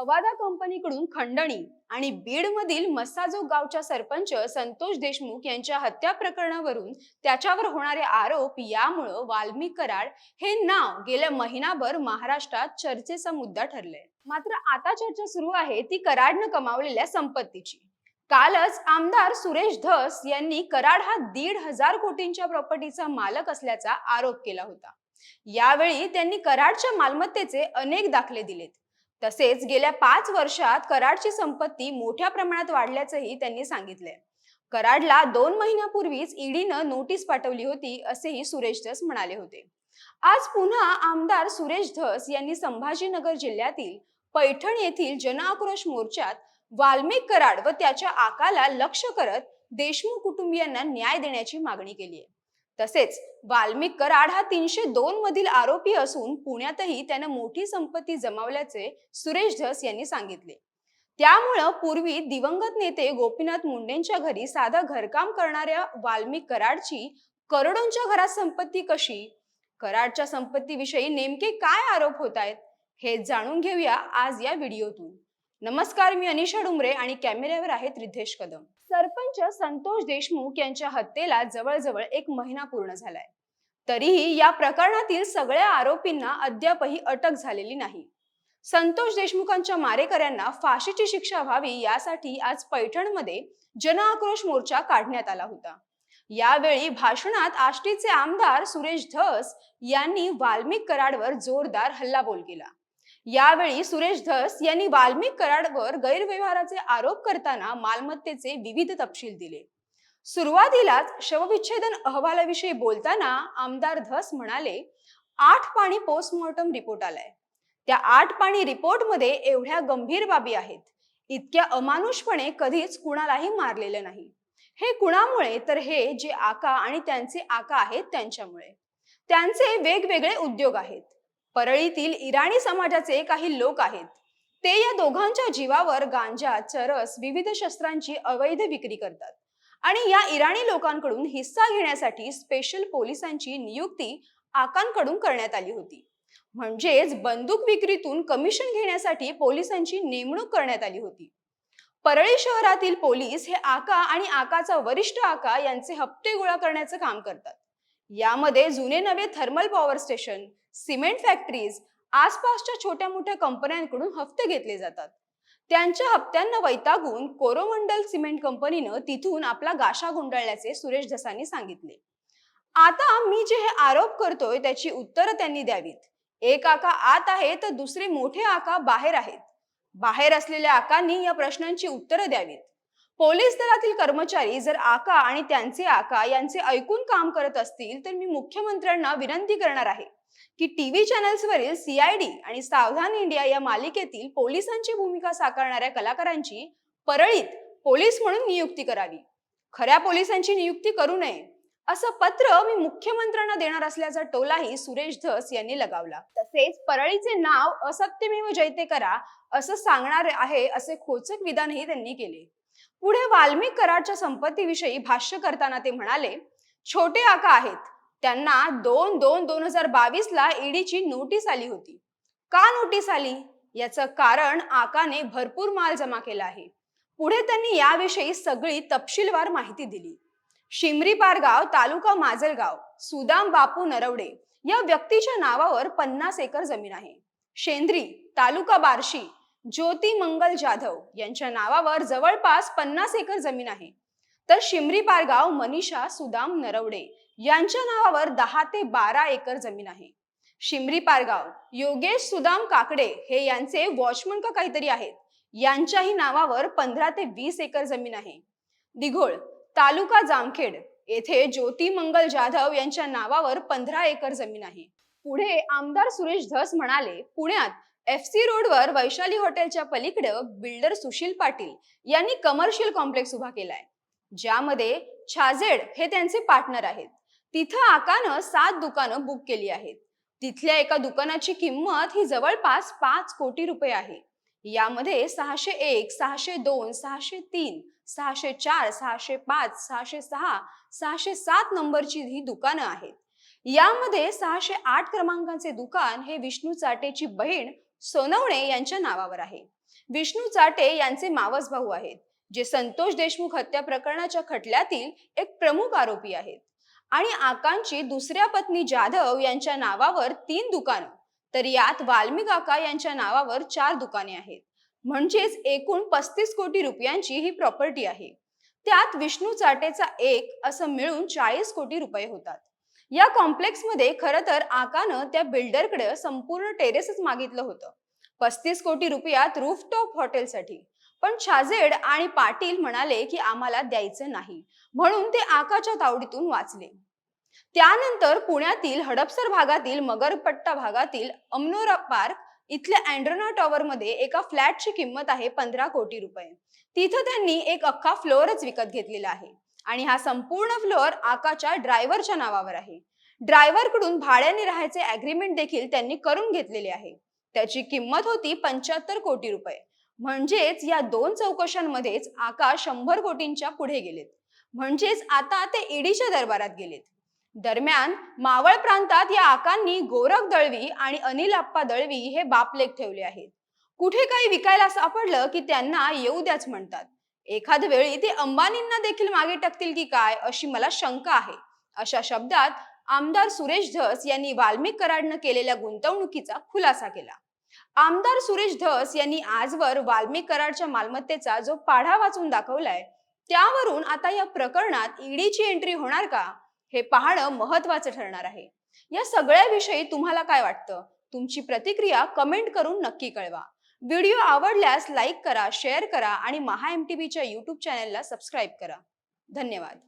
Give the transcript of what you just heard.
अवादा कंपनीकडून खंडणी आणि बीडमधील मसाजो गावच्या सरपंच संतोष देशमुख यांच्या हत्या प्रकरणावरून त्याच्यावर होणारे आरोप यामुळं वाल्मिक कराड हे नाव गेल्या महिनाभर महाराष्ट्रात चर्चेचा मुद्दा ठरलाय. मात्र आता चर्चा सुरू आहे ती कराडनं कमावलेल्या संपत्तीची. कालच आमदार सुरेश धस यांनी कराड हा दीड हजार कोटींच्या प्रॉपर्टीचा मालक असल्याचा आरोप केला होता. यावेळी त्यांनी कराडच्या मालमत्तेचे अनेक दाखले दिलेत. तसेच गेल्या पाच वर्षात कराडची संपत्ती मोठ्या प्रमाणात वाढल्याचंही त्यांनी सांगितलंय. कराडला दोन महिन्यापूर्वीच ईडीनं नोटीस पाठवली होती असेही सुरेश धस म्हणाले होते. आज पुन्हा आमदार सुरेश धस यांनी संभाजीनगर जिल्ह्यातील पैठण येथील जनआक्रोश मोर्चात वाल्मिक कराड व त्याच्या आकाला लक्ष करत देशमुख कुटुंबियांना न्याय देण्याची मागणी केली आहे तसेच वाल्मिक कराड हा तीनशे दोन मधील आरोपी असून पुण्यातही त्यानं मोठी संपत्ती जमावल्याचे सुरेश धस यांनी सांगितले. त्यामुळं पूर्वी दिवंगत नेते गोपीनाथ मुंडेंच्या घरी साधा घरकाम करणाऱ्या वाल्मिक कराडची करोडोंच्या घरात संपत्ती कशी? कराडच्या संपत्तीविषयी नेमके काय आरोप होत आहेत हे जाणून घेऊया आज या व्हिडिओतून. नमस्कार मी अनिशा डुमरे आणि कॅमेऱ्यावर आहेत रिद्धेश कदम. सरपंच संतोष देशमुख यांच्या हत्येला जवळजवळ एक महिना पूर्ण झालाय. तरीही या प्रकरणातील सगळ्या आरोपींना अद्यापही अटक झालेली नाही. संतोष देशमुखांच्या मारेकऱ्यांना फाशीची शिक्षा व्हावी यासाठी आज पैठणमध्ये जनआक्रोश मोर्चा काढण्यात आला होता. यावेळी भाषणात आष्टीचे आमदार सुरेश धस यांनी वाल्मिक कराडवर जोरदार हल्लाबोल केला. यावेळी सुरेश धस यांनी वाल्मिक कराडवर गैरव्यवहाराचे आरोप करताना मालमत्तेचे विविध तपशील दिले. सुरुवातीलाच शवविच्छेदन अहवालाविषयी बोलताना आमदार धस म्हणाले आठ पाणी पोस्टमॉर्टम रिपोर्ट आलाय. त्या आठ पाणी रिपोर्टमध्ये एवढ्या गंभीर बाबी आहेत. इतक्या अमानुषपणे कधीच कुणालाही मारलेलं नाही. हे कुणामुळे? तर हे जे आका आणि त्यांचे आका आहेत त्यांच्यामुळे. त्यांचे वेगवेगळे उद्योग आहेत. परळीतील इराणी समाजाचे काही लोक आहेत. ते या दोघांच्या जीवावर गांजा चरस विविध शस्त्रांची अवैध विक्री करतात. आणि या इराणी लोकांकडून हिस्सा घेण्यासाठी स्पेशल पोलिसांची नियुक्ती आकांकडून करण्यात आली होती. म्हणजेच बंदूक विक्रीतून कमिशन घेण्यासाठी पोलिसांची नेमणूक करण्यात आली होती. परळी शहरातील पोलीस हे आका आणि आकाचा वरिष्ठ आका यांचे हप्ते गोळा करण्याचं काम करतात. यामध्ये जुने नवे thermal power station cement factories आसपासच्या छोट्या मोठ्या कंपन्यांकडून हप्ते घेतले जातात. त्यांच्या हप्त्यांना वैतागून कोरोमंडल सिमेंट कंपनीनं तिथून आपला गाशा गुंडाळल्याचे सुरेश धसांनी सांगितले. आता मी जे हे आरोप करतोय त्याची उत्तरं त्यांनी द्यावीत. एक आका आत आहे तर दुसरे मोठे आका बाहेर आहेत. बाहेर असलेल्या आकांनी या प्रश्नांची उत्तरं द्यावीत. पोलीस दलातील कर्मचारी जर आका आणि त्यांचे आका यांचे ऐकून काम करत असतील तर मी मुख्यमंत्र्यांना विनंती करणार आहे की टीव्ही चॅनल्सवरील सीआयडी आणि सावधान इंडिया या मालिकेतील पोलिसांची भूमिका साकारणाऱ्या कलाकारांची परळीत पोलीस म्हणून नियुक्ती करावी. खऱ्या पोलिसांची नियुक्ती करू नये असं पत्र मी मुख्यमंत्र्यांना देणार असल्याचा टोलाही सुरेश धस यांनी लगावला. तसेच परळीचे नाव असत्यमेव जयते करा असं सांगणार आहे असे खोचक विधानही त्यांनी केले. पुढे वाल्मिक कराडच्या संपत्तीविषयी भाष्य करताना ते म्हणाले छोटे आका आहेत. त्यांना दोन दोन दोन हजार बावीस ला ईडीची नोटीस आली होती. का नोटीस आली? याचं कारण आकाने भरपूर माल जमा केला आहे. पुढे त्यांनी याविषयी सगळी तपशीलवार माहिती दिली. शिमरी पारगाव तालुका माजलगाव सुदाम बापू नरवडे या व्यक्तीच्या नावावर पन्नास एकर जमीन आहे. शेंद्री तालुका बार्शी ज्योती मंगल जाधव यांच्या नावावर जवळपास पन्नास एकर जमीन आहे. तर शिमरी पारगाव मनीषा सुदाम नरवडे यांच्या नावावर दहा ते बारा एकर जमीन आहे. शिमरी पारगाव योगेश सुदाम काकडे हे यांचे वॉचमन का काहीतरी आहेत. यांच्याही नावावर पंधरा ते वीस एकर जमीन आहे. दिघोळ तालुका जामखेड येथे ज्योती मंगल जाधव यांच्या नावावर पंधरा एकर जमीन आहे. पुढे आमदार सुरेश धस म्हणाले पुण्यात एफ सी रोडवर वैशाली हॉटेलच्या पलीकडे बिल्डर सुशील पाटील यांनी कमर्शियल कॉम्प्लेक्स उभा केलाय. ज्यामध्ये छाजेड हे त्यांचे पार्टनर आहेत. तिथं आकानं सात दुकानं बुक केली आहेत. तिथल्या एका दुकानाची किंमत ही जवळपास पाच कोटी रुपये आहे. यामध्ये सहाशे एक सहाशे दोन सहाशे तीन सहाशे चार सहाशे पाच सहाशे सहा सहाशे सात नंबरची ही दुकानं आहेत. यामध्ये सहाशे आठ क्रमांकाचे दुकान हे विष्णू चाटेची बहीण सोनवणे यांच्या नावावर आहे. विष्णू चाटे यांचे मावस भाऊ आहेत जे संतोष देशमुख हत्या प्रकरणाच्या खटल्यातील एक प्रमुख आरोपी आहेत. आणि आकांची दुसऱ्या पत्नी जाधव यांच्या नावावर तीन दुकानं तर यात वाल्मिक यांच्या नावावर चार दुकाने आहेत. म्हणजेच एकूण पस्तीस कोटी रुपयांची ही प्रॉपर्टी आहे. त्यात विष्णू चाटेचा एक असं मिळून चाळीस कोटी रुपये होतात. या कॉम्प्लेक्समध्ये खरं तर आकानं त्या बिल्डरकडे संपूर्ण टेरेसच मागितलं होतं. पस्तीस कोटी रुपयात रूफटॉप हॉटेलसाठी पण छाजेड आणि पाटील म्हणाले की आम्हाला द्यायचं नाही. म्हणून ते आकाच्या तावडीतून वाचले. त्यानंतर पुण्यातील हडपसर भागातील मगरपट्टा भागातील अमनोरा पार्क इथल्या अँड्रोना टॉवर मध्ये एका फ्लॅटची किंमत आहे पंधरा कोटी रुपये. तिथं त्यांनी एक अख्खा फ्लोअरच विकत घेतलेला आहे. आणि हा संपूर्ण फ्लोअर आकाच्या ड्रायव्हरच्या नावावर आहे. ड्रायव्हरकडून भाड्याने राहायचे अग्रीमेंट देखील त्यांनी करून घेतलेले आहे. त्याची किंमत होती पंच्याहत्तर कोटी रुपये. म्हणजेच या दोन चौकशांमध्येच आकाश शंभर कोटींच्या पुढे गेलेत. म्हणजेच आता ते ईडीच्या दरबारात गेलेत. दरम्यान मावळ प्रांतात या आकांनी गोरख दळवी आणि अनिल आप्पा दळवी हे बापलेख ठेवले आहेत. कुठे काही विकायला सापडलं की त्यांना येऊ द्याच म्हणतात. एखाद वेळी ते अंबानींना देखील मागे टाकतील की काय अशी मला शंका आहे. अशा शब्दात आमदार सुरेश धस यांनी वाल्मिक कराडनं केलेल्या गुंतवणुकीचा खुलासा केला. आमदार सुरेश धस यांनी आजवर वाल्मिक कराडच्या मालमत्तेचा जो पाढा वाचून दाखवलाय त्यावरून आता या प्रकरणात ईडीची एंट्री होणार का हे पाहणं महत्वाचं ठरणार आहे. या सगळ्याविषयी तुम्हाला काय वाटतं? तुमची प्रतिक्रिया कमेंट करून नक्की कळवा. व्हिडिओ आवडल्यास लाईक करा शेअर करा आणि महा एम टी व्हीच्या यूट्यूब चॅनलला सबस्क्राईब करा. धन्यवाद.